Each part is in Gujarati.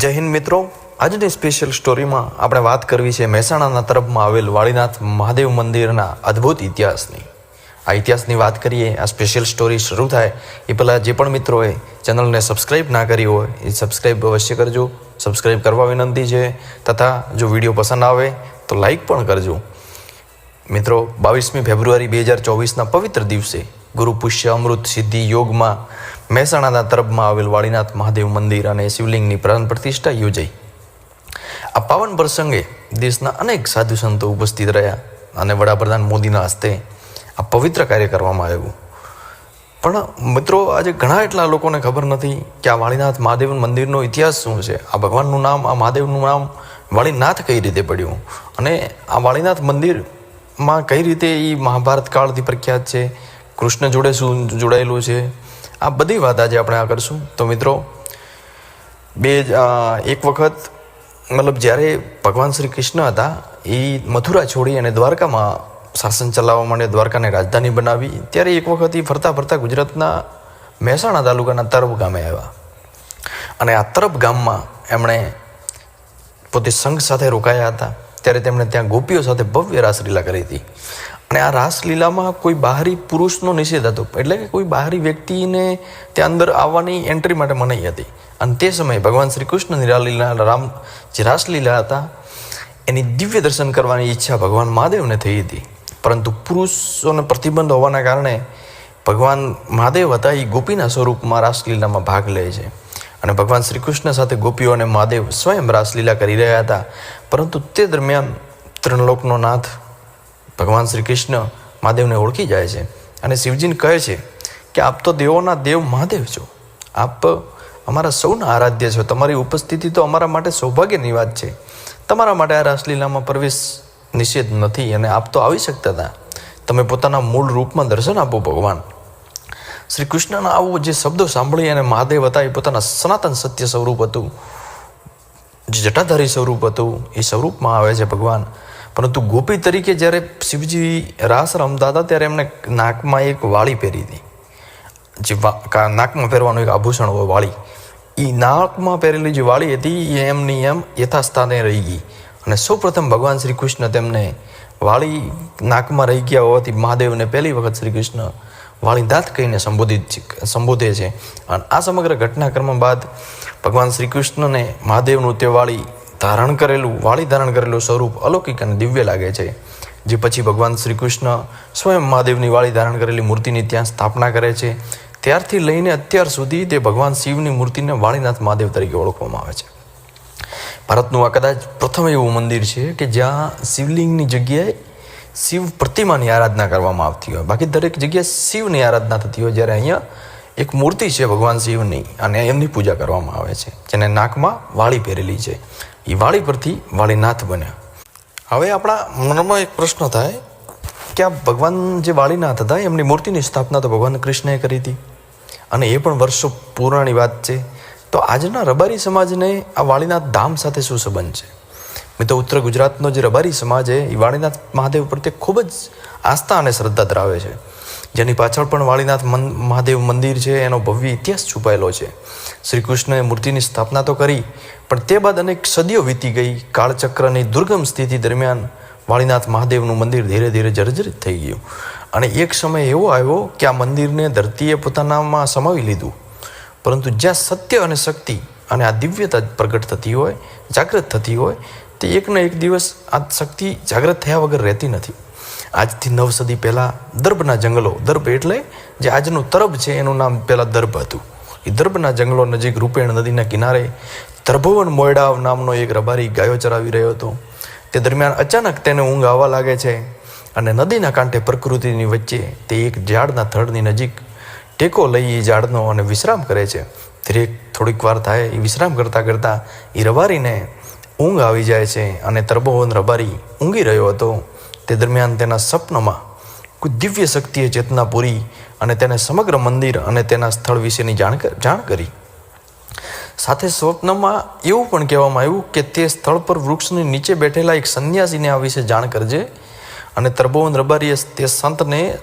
જય હિન્દ મિત્રો. આજની સ્પેશિયલ સ્ટોરીમાં આપણે વાત કરવી છે મહેસાણાના તરફમાં આવેલ વાળીનાથ મહાદેવ મંદિરના અદ્ભુત ઇતિહાસની. આ ઇતિહાસની વાત કરીએ, આ સ્પેશિયલ સ્ટોરી શરૂ થાય, એ પહેલાં જે પણ મિત્રોએ ચેનલને સબસ્ક્રાઈબ ના કરી હોય, એ સબસ્ક્રાઈબ અવશ્ય કરજો. સબસ્ક્રાઈબ કરવા વિનંતી છે, તથા જો વીડિયો પસંદ આવે, તો લાઈક પણ કરજો. મિત્રો, બાવીસમી ફેબ્રુઆરી બે હજાર ચોવીસના પવિત્ર દિવસે ગુરુ પુષ્ય અમૃત સિદ્ધિ યોગમાં મહેસાણાના તરફમાં આવેલ વાળીનાથ મહાદેવ મંદિર અને શિવલિંગની પ્રાણ પ્રતિષ્ઠા યોજાઈ. આ પાવન પ્રસંગે દેશના અનેક સાધુ સંતો ઉપસ્થિત રહ્યા અને વડાપ્રધાન મોદીના હસ્તે આ પવિત્ર કાર્ય કરવામાં આવ્યું. પણ મિત્રો, આજે ઘણા એટલા લોકોને ખબર નથી કે આ વાળીનાથ મહાદેવ મંદિરનો ઇતિહાસ શું છે? આ ભગવાનનું નામ, આ મહાદેવનું નામ વાળીનાથ કઈ રીતે પડ્યું? અને આ વાળીનાથ મંદિરમાં કઈ રીતે એ મહાભારત કાળથી પ્રખ્યાત છે? કૃષ્ણ જોડે શું જોડાયેલું છે? આ બધી વાત આજે આપણે આ કરશું. તો મિત્રો, બે એક વખત મતલબ જ્યારે ભગવાન શ્રી કૃષ્ણ હતા, એ મથુરા છોડી અને દ્વારકામાં શાસન ચલાવવા માટે દ્વારકાને રાજધાની બનાવી. ત્યારે એક વખત એ ફરતા ફરતા ગુજરાતના મહેસાણા તાલુકાના તરબ ગામે આવ્યા. અને આ તરબ ગામમાં એમણે પોતે સંઘ સાથે રોકાયા હતા. ત્યારે તેમણે ત્યાં ગોપીઓ સાથે ભવ્ય રાસલીલા કરી હતી. અને આ રાસલીલામાં કોઈ બહારી પુરુષનો નિષેધ હતો. એટલે કે કોઈ બહારી વ્યક્તિને ત્યાં અંદર આવવાની એન્ટ્રી માટે મનાઈ હતી. અને તે સમયે ભગવાન શ્રી કૃષ્ણની રાસલીલા રામ, જે રાસલીલા હતા, એની દિવ્ય દર્શન કરવાની ઈચ્છા ભગવાન મહાદેવને થઈ હતી. પરંતુ પુરુષોને પ્રતિબંધ હોવાના કારણે ભગવાન મહાદેવ હતા એ ગોપીના સ્વરૂપમાં રાસલીલામાં ભાગ લે છે. અને ભગવાન શ્રી કૃષ્ણ સાથે ગોપીઓ અને મહાદેવ સ્વયં રાસલીલા કરી રહ્યા હતા. પરંતુ તે દરમિયાન ત્રણલોકનો નાથ ભગવાન શ્રી કૃષ્ણ મહાદેવને ઓળખી જાય છે. અને શિવજીને કહે છે કે આપ તો દેવોના દેવ મહાદેવ છો. આપ અમારા સૌના આરાધ્ય છો. તમારી ઉપસ્થિતિ તો અમારા માટે સૌભાગ્યની વાત છે. તમારા માટે આ રાસલીલામાં પ્રવેશ નિષેધ નથી અને આપ તો આવી શકતા હતા. તમે પોતાના મૂળ રૂપમાં દર્શન આપો ભગવાન. શ્રી કૃષ્ણના આવો જે શબ્દો સાંભળી અને મહાદેવ હતા, એ પોતાના સનાતન સત્ય સ્વરૂપ હતું. જે જટાધારી સ્વરૂપ હતું, એ સ્વરૂપમાં આવે છે ભગવાન. પરંતુ ગોપી તરીકે જ્યારે શિવજી રાસ રમતા હતા, ત્યારે એમને નાકમાં એક વાળી પહેરી હતી. જે નાકમાં પહેરવાનું એક આભૂષણ હોય વાળી. એ નાકમાં પહેરેલી જે વાળી હતી એ એમની એમ યથાસ્થાને રહી ગઈ. અને સૌપ્રથમ ભગવાન શ્રી કૃષ્ણ તેમને વાળી નાકમાં રહી ગયા હોવાથી મહાદેવને પહેલી વખત શ્રી કૃષ્ણ વાળી દાંત કહીને સંબોધિત સંબોધે છે. અને આ સમગ્ર ઘટનાક્રમ બાદ ભગવાન શ્રી કૃષ્ણને મહાદેવનું તે વાળી ધારણ કરેલું, વાળી ધારણ કરેલું સ્વરૂપ અલૌકિક અને દિવ્ય લાગે છે. જે પછી ભગવાન શ્રી કૃષ્ણ સ્વયં મહાદેવની વાળી ધારણ કરેલી મૂર્તિની ત્યાં સ્થાપના કરે છે. ત્યારથી લઈને અત્યાર સુધી તે ભગવાન શિવની મૂર્તિને વાળીનાથ મહાદેવ તરીકે ઓળખવામાં આવે છે. ભારતનું આ કદાચ પ્રથમ એવું મંદિર છે કે જ્યાં શિવલિંગની જગ્યાએ શિવ પ્રતિમાની આરાધના કરવામાં આવતી હોય. બાકી દરેક જગ્યાએ શિવની આરાધના થતી હોય જ્યારે અહીંયા એક મૂર્તિ છે ભગવાન શિવની અને એમની પૂજા કરવામાં આવે છે. જેને નાકમાં વાળી પહેરેલી છે. એ વાળી પરથી વાળીનાથ બન્યા. હવે આપણા મનમાં એક પ્રશ્ન થાય કે આ ભગવાન જે વાળીનાથ હતા, એમની મૂર્તિની સ્થાપના તો ભગવાન કૃષ્ણએ કરી હતી. અને એ પણ વર્ષો પુરાણી વાત છે. તો આજના રબારી સમાજને આ વાળીનાથ ધામ સાથે શું સંબંધ છે? મિત્રો ઉત્તર ગુજરાતનો જે રબારી સમાજ છે, એ વાળીનાથ મહાદેવ પ્રત્યે ખૂબ જ આસ્થા અને શ્રદ્ધા ધરાવે છે. જેની પાછળ પણ વાળીનાથ મહાદેવ મંદિર છે, એનો ભવ્ય ઇતિહાસ છુપાયેલો છે. શ્રી કૃષ્ણએ મૂર્તિની સ્થાપના તો કરી, પણ તે બાદ અનેક સદીઓ વીતી ગઈ. કાળચક્રની દુર્ગમ સ્થિતિ દરમિયાન વાળીનાથ મહાદેવનું મંદિર ધીરે ધીરે જર્જરિત થઈ ગયું. અને એક સમય એવો આવ્યો કે આ મંદિરને ધરતીએ પોતાનામાં સમાવી લીધું. પરંતુ જ્યાં સત્ય અને શક્તિ અને આ દિવ્યતા પ્રગટ થતી હોય, જાગૃત થતી હોય, તે એકને એક દિવસ આ શક્તિ જાગૃત થયા વગર રહેતી નથી. આજથી નવ સદી પહેલાં દર્ભના જંગલો, દર્ભ એટલે જે આજનું તરબ છે એનું નામ પહેલાં દર્ભ હતું. એ દર્ભના જંગલો નજીક રૂપેણ નદીના કિનારે તરભવન મોયડાવ નામનો એક રબારી ગાયો ચરાવી રહ્યો હતો. તે દરમિયાન અચાનક તેને ઊંઘ આવવા લાગે છે અને નદીના કાંઠે પ્રકૃતિની વચ્ચે તે એક ઝાડના થડની નજીક ટેકો લઈ એ ઝાડનો અને વિશ્રામ કરે છે. ધીરે થોડીક વાર થાય એ વિશ્રામ કરતાં કરતાં એ રબારીને ઊંઘ આવી જાય છે અને તરબોવન રબારી ઊંઘી રહ્યો હતો. તે દરમિયાન તેના સપનામાં કોઈ દિવ્ય શક્તિએ ચેતના પૂરી અને તેને સમગ્ર મંદિર અને તેના સ્થળ વિશેની જાણ જાણ કરી. સાથે સ્વપ્નમાં એવું પણ કહેવામાં આવ્યું કે તે સ્થળ પર વૃક્ષની નીચે બેઠેલા એક સંન્યાસીને આ વિશે જાણ કરજે અને તરબોવન રબારીએ તે સંતને,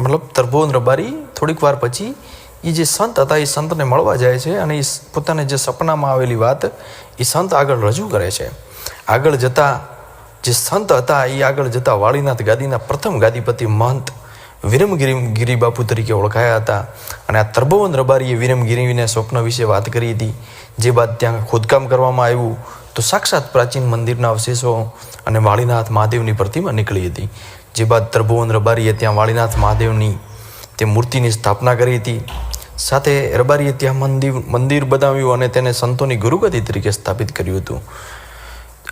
મતલબ તરબોવન રબારી થોડીક વાર પછી એ જે સંત હતા એ સંતને મળવા જાય છે અને એ પોતાને જે સપનામાં આવેલી વાત એ સંત આગળ રજૂ કરે છે. આગળ જતા જે સંત હતા, એ આગળ જતા વાળીનાથ ગાદીના પ્રથમ ગાદીપતિ મહંત વિરમગીરી ગિરી બાપુ તરીકે ઓળખાયા હતા. અને આ તરબોવન રબારીએ વિરમગીરીને સ્વપ્ન વિશે વાત કરી હતી. જે બાદ ત્યાં ખોદકામ કરવામાં આવ્યું, તો સાક્ષાત પ્રાચીન મંદિરના અવશેષો અને વાળીનાથ મહાદેવની પ્રતિમા નીકળી હતી. જે બાદ ત્રભુવન રબારીએ ત્યાં વાળીનાથ મહાદેવની તે મૂર્તિની સ્થાપના કરી હતી. સાથે રબારીએ ત્યાં મંદિર મંદિર બનાવ્યું અને તેને સંતોની ગુરુગતિ તરીકે સ્થાપિત કર્યું હતું.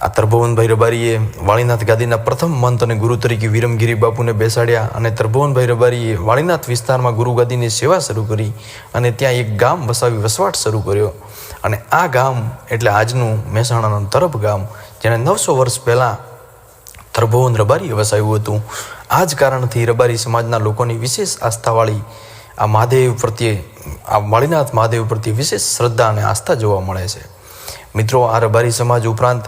આ ત્રભુવનભાઈ રબારીએ વાળીનાથ ગાદીના પ્રથમ મંત અને ગુરુ તરીકે વિરમગીરી બાપુને બેસાડ્યા અને ત્રભુવનભાઈ રબારીએ વાળીનાથ વિસ્તારમાં ગુરુ ગાદીની સેવા શરૂ કરી અને ત્યાં એક ગામ વસાવી વસવાટ શરૂ કર્યો. અને આ ગામ એટલે આજનું મહેસાણાનું તરફ ગામ, જેણે નવસો વર્ષ પહેલાં તરભુવન રબારીએ વસાવ્યું હતું. આ જ કારણથી રબારી સમાજના લોકોની વિશેષ આસ્થાવાળી આ મહાદેવ પ્રત્યે, આ વાળીનાથ મહાદેવ પ્રત્યે વિશેષ શ્રદ્ધા અને આસ્થા જોવા મળે છે. મિત્રો, આ રબારી સમાજ ઉપરાંત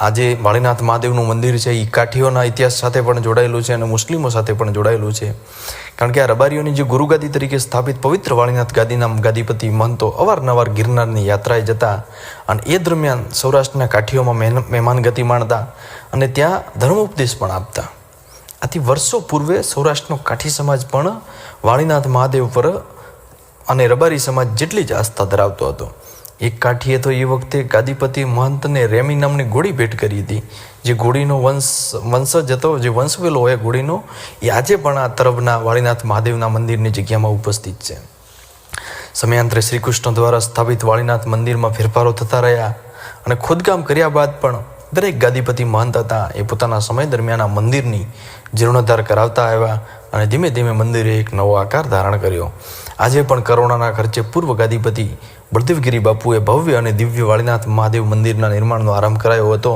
આજે વાળીનાથ મહાદેવનું મંદિર છે એ કાઠીઓના ઇતિહાસ સાથે પણ જોડાયેલું છે અને મુસ્લિમો સાથે પણ જોડાયેલું છે. કારણ કે આ રબારીઓની જે ગુરુગાદી તરીકે સ્થાપિત પવિત્ર વાળીનાથ ગાદીના ગાદીપતિ મહંતો અવારનવાર ગિરનારની યાત્રાએ જતા અને એ દરમિયાન સૌરાષ્ટ્રના કાઠીઓમાં મહેન મહેમાનગતિ માણતા અને ત્યાં ધર્મોપદેશ પણ આપતા. આથી વર્ષો પૂર્વે સૌરાષ્ટ્રનો કાઠી સમાજ પણ વાળીનાથ મહાદેવ પર અને રબારી સમાજ જેટલી જ આસ્થા ધરાવતો હતો. એક કાઠીએ તો એ વખતે ગાદીપતિ મહંતને રેમી નામની ગોળી ભેટ કરી હતી. જે ગોળીનો વંશ વંશજ હતો, જે વંશવેલો હોય ગોળીનો, એ આજે પણ આ તરફના વાળીનાથ મહાદેવના મંદિરની જગ્યામાં ઉપસ્થિત છે. સમયાંતરે શ્રીકૃષ્ણ દ્વારા સ્થાપિત વાળીનાથ મંદિરમાં ફેરફારો થતા રહ્યા અને ખોદકામ કર્યા બાદ પણ દરેક ગાદીપતિ મહંત હતા એ પોતાના સમય દરમિયાન આ મંદિરની જીર્ણોદ્ધાર કરાવતા આવ્યા અને ધીમે ધીમે મંદિરે એક નવો આકાર ધારણ કર્યો. આજે પણ કરોડાના ખર્ચે પૂર્વ ગાદીપતિ બળદેવગીરી બાપુએ ભવ્ય અને દિવ્ય વાળીનાથ મહાદેવ મંદિરના નિર્માણનો આરંભ કરાયો હતો,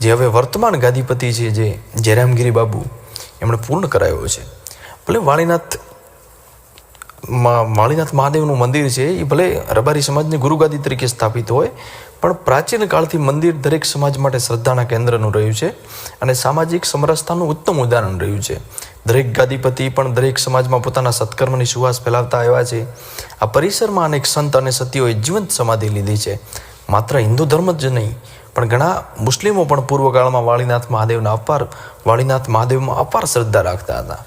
જે હવે વર્તમાન ગાદીપતિ છે જે જયરામગીરી બાપુ એમણે પૂર્ણ કરાયો છે. ભલે વાળીનાથ વાળીનાથ મહાદેવનું મંદિર છે, એ ભલે રબારી સમાજની ગુરુગાદી તરીકે સ્થાપિત હોય, પણ પ્રાચીન કાળથી મંદિર દરેક સમાજ માટે શ્રદ્ધાના કેન્દ્રનું રહ્યું છે અને સામાજિક સમરસતાનું ઉત્તમ ઉદાહરણ રહ્યું છે. દરેક ગાદીપતિ પણ દરેક સમાજમાં પોતાના સત્કર્મની સુવાસ ફેલાવતા આવ્યા છે. આ પરિસરમાં અનેક સંત અને સતીઓએ જીવંત સમાધિ લીધી છે. માત્ર હિન્દુ ધર્મ જ નહીં, પણ ઘણા મુસ્લિમો પણ પૂર્વકાળમાં વાળીનાથ મહાદેવના અપાર, વાળીનાથ મહાદેવમાં અપાર શ્રદ્ધા રાખતા હતા.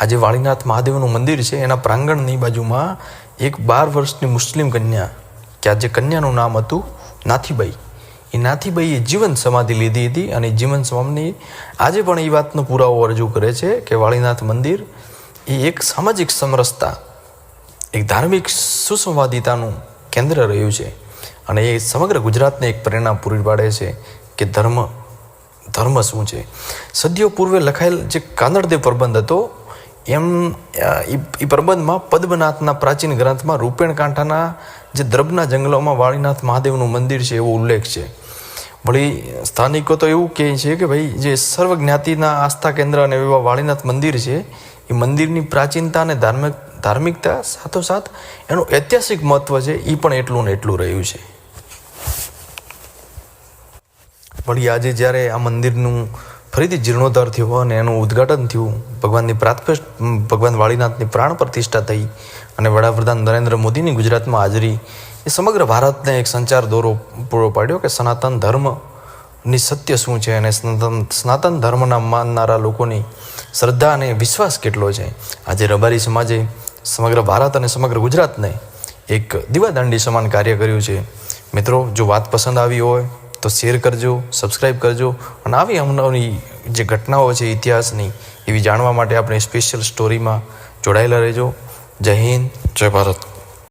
આજે વાળીનાથ મહાદેવનું મંદિર છે, એના પ્રાંગણની બાજુમાં એક બાર વર્ષની મુસ્લિમ કન્યા, કે આજે કન્યાનું નામ હતું નાથીબાઈ. એ નાથીબાઈએ જીવન સમાધિ લીધી હતી અને જીવન સમાધિ આજે પણ એ વાતનો પુરાવો રજૂ કરે છે કે વાળીનાથ મંદિર એ એક સામાજિક સમરસતા, એક ધાર્મિક સુસંવાદિતાનું કેન્દ્ર રહ્યું છે અને એ સમગ્ર ગુજરાતને એક પ્રેરણા પૂરી પાડે છે કે ધર્મ ધર્મ શું છે. સદીઓ પૂર્વે લખાયેલ જે કાનડદેવ પ્રબંધ હતો, એમ એ પ્રબંધમાં પદ્મનાથના પ્રાચીન ગ્રંથમાં રૂપેણ કાંઠાના જે દ્રબના જંગલોમાં વાળીનાથ મહાદેવનું મંદિર છે એવો ઉલ્લેખ છે. વળી સ્થાનિકો તો એવું કહે છે કે ભાઈ, જે સર્વ જ્ઞાતિના આસ્થા કેન્દ્ર અને એવા વાળીનાથ મંદિર છે, એ મંદિરની પ્રાચીનતા અને ધાર્મિક, ધાર્મિકતા સાથોસાથ એનું ઐતિહાસિક મહત્વ છે એ પણ એટલું ને એટલું રહ્યું છે. વળી આજે જ્યારે આ મંદિરનું ફરીથી જીર્ણોદ્ધાર થયો અને એનું ઉદ્ઘાટન થયું, ભગવાનની પ્રાથમિક ભગવાન વાળીનાથની પ્રાણ પ્રતિષ્ઠા થઈ અને વડાપ્રધાન નરેન્દ્ર મોદીની ગુજરાતમાં હાજરી એ સમગ્ર ભારતને એક સંચાર દોરો પૂરો પાડ્યો કે સનાતન ધર્મની સત્ય શું છે અને સનાતન ધર્મના માનનારા લોકોની શ્રદ્ધા અને વિશ્વાસ કેટલો છે? આજે રબારી સમાજે સમગ્ર ભારત અને સમગ્ર ગુજરાતને એક દીવાદાંડી સમાન કાર્ય કર્યું છે. મિત્રો, જો વાત પસંદ આવી હોય તો શેર કરજો સબસ્ક્રાઈબ કરજો અને આવી અવનવી જે ઘટનાઓ છે ઇતિહાસની, એવી જાણવા માટે આપણે સ્પેશિયલ સ્ટોરીમાં જોડાયેલા રહેજો. જય હિન્દ, જય ભારત.